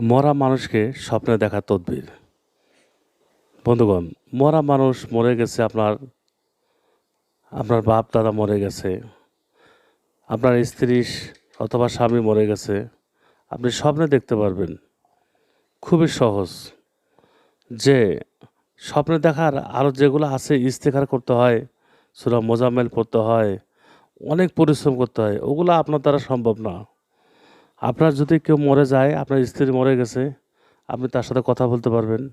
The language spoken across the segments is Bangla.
মরা মানুষকে স্বপ্নে দেখা তদবির। বন্ধুগণ, মরা মানুষ মরে গেছে, আপনার আপনার বাপ দাদা মরে গেছে, আপনার স্ত্রী অথবা স্বামী মরে গেছে, আপনি স্বপ্নে দেখতে পারবেন। খুবই সহজ। যে স্বপ্নে দেখার আরও যেগুলো আছে ইস্তেখার করতে হয়, সুরা মোজামেল পড়তে হয়, অনেক পরিশ্রম করতে হয়, ওগুলো আপনার দ্বারা সম্ভব না। আপনার যদি কেউ মরে যায়, আপনার স্ত্রী মরে গেছে, আপনি তার সাথে কথা বলতে পারবেন।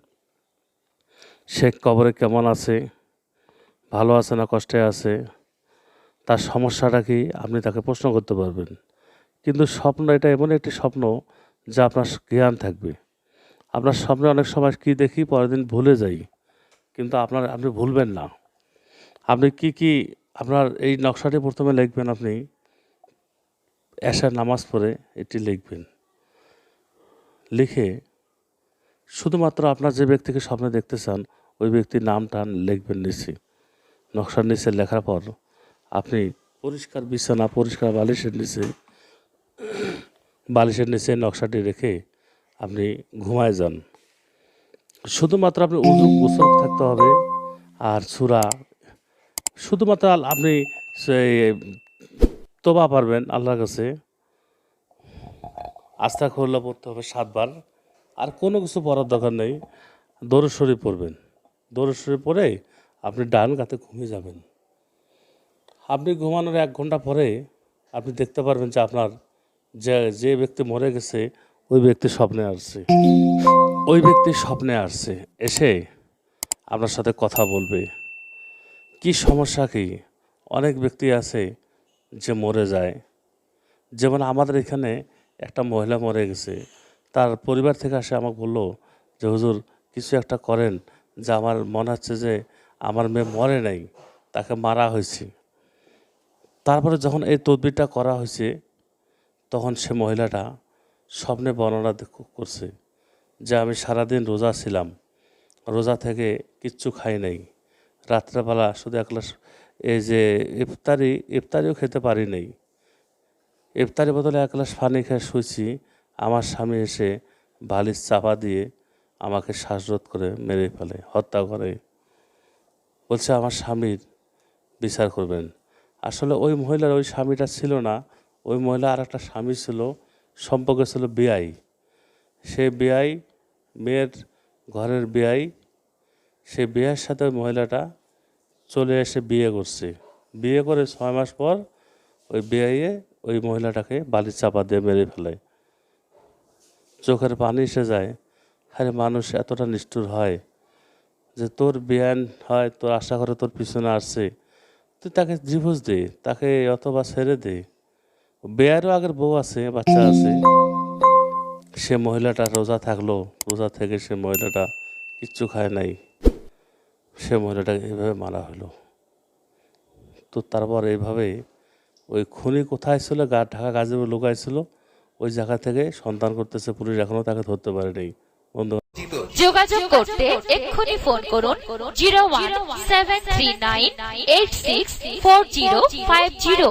সে কবরে কেমন আছে? ভালো আছে না কষ্টে আছে? তার সমস্যাটা কি? আপনি তাকে প্রশ্ন করতে পারবেন। কিন্তু স্বপ্ন এটা এমন একটি স্বপ্ন যা আপনার জ্ঞান থাকবে। আপনার স্বপ্নে অনেক সময় কী দেখি, পরের দিন ভুলে যাই। কিন্তু আপনার, আপনি ভুলবেন না। আপনি কি কি আপনার এই নকশাটি প্রথমে লিখবেন আপনি এশার নামাজ পড়ে এটি লিখবেন। লিখে শুধুমাত্র আপনার যে ব্যক্তিকে স্বপ্নে দেখতে চান, ওই ব্যক্তির নামটা লিখবেন নিচে। নকশার নিচে লেখার পর আপনি পরিষ্কার বিছানা, পরিষ্কার বালিশের নিচে বালিশের নিচে নকশাটি রেখে আপনি ঘুমায় যান। শুধুমাত্র আপনি উজু গোসল থাকতে হবে আর সুরা, শুধুমাত্র আপনি তোবা পারবেন আল্লাহর কাছে। আস্থা করলে পড়তে হবে সাতবার। আর কোনো কিছু পড়ার দরকার নেই। দৌড় শরীফ পড়বেন। দৌড় শরীফ পড়ে আপনি ডান গাতে ঘুমিয়ে যাবেন। আপনি ঘুমানোর এক ঘণ্টা পরে আপনি দেখতে পারবেন যে আপনার যে যে ব্যক্তি মরে গেছে, ওই ব্যক্তি স্বপ্নে আসছে। ওই ব্যক্তি স্বপ্নে আসছে। এসে আপনার সাথে কথা বলবে। কি সমস্যা কি? অনেক ব্যক্তি আছে যে মরে যায়। যেমন আমাদের এখানে একটা মহিলা মরে গেছে, তার পরিবার থেকে আসে আমাকে বলল যে, হুজুর, কিছু একটা করেন যে আমার মনে হচ্ছে যে আমার মেয়ে মরে নাই, তাকে মারা হয়েছে। তারপরে যখন এই তদবিরটা করা হয়েছে, তখন সে মহিলাটা স্বপ্নে বর্ণনা করছে যে, আমি সারাদিন রোজা ছিলাম, রোজা থেকে কিচ্ছু খাই নাই। রাত্রেবেলা শুধু এক গ্লাস এই যে ইফতারি, ইফতারিও খেতে পারি নাই। ইফতারি বদলে এক গ্লাস পানি খেয়ে শুয়েছি। আমার স্বামী এসে বালিশ চাপা দিয়ে আমাকে শ্বাসরোধ করে মেরে ফেলে, হত্যা করে। বলছে, আমার স্বামীর বিচার করবেন। আসলে ওই মহিলার ওই স্বামীটা ছিল না। ওই মহিলা আর একটা স্বামী ছিল, সম্পর্কে ছিল বেআই। সে বেআই, মেয়ের ঘরের বেআই। সে বিয়ের সাথে মহিলাটা চলে এসে বিয়ে করছে। বিয়ে করে ছয় মাস পর ওই বিয়ে ওই মহিলাটাকে বালি চাপা দিয়ে মেরে ফেলে। চোখের পানি এসে যায়। আরে মানুষ এতটা নিষ্ঠুর হয় যে তোর বিয়ান হয়, তোর আশা করে তোর পিছনে আসছে। তুই তাকে ডিভোর্স দে, তাকে অথবা ছেড়ে দে। বেয়ারও আগের বউ আছে, বাচ্চা আছে। সে মহিলাটা রোজা থাকল, রোজা থেকে সে মহিলাটা কিচ্ছু খায় নাই। সে মহিলাটাকে এইভাবে মারা হলো। তো তারপর এইভাবে ওই খুনি কোথায় ছিল, গা, ঢাকা গাজে লুকাইছিল ওই জায়গা থেকে সন্তান করতেছে, পুলিশ এখনও তাকে ধরতে পারেনি। বন্ধু যোগাযোগ করতে এক্ষুনি ফোন করুন zero one seven three nine eight six four zero five zero.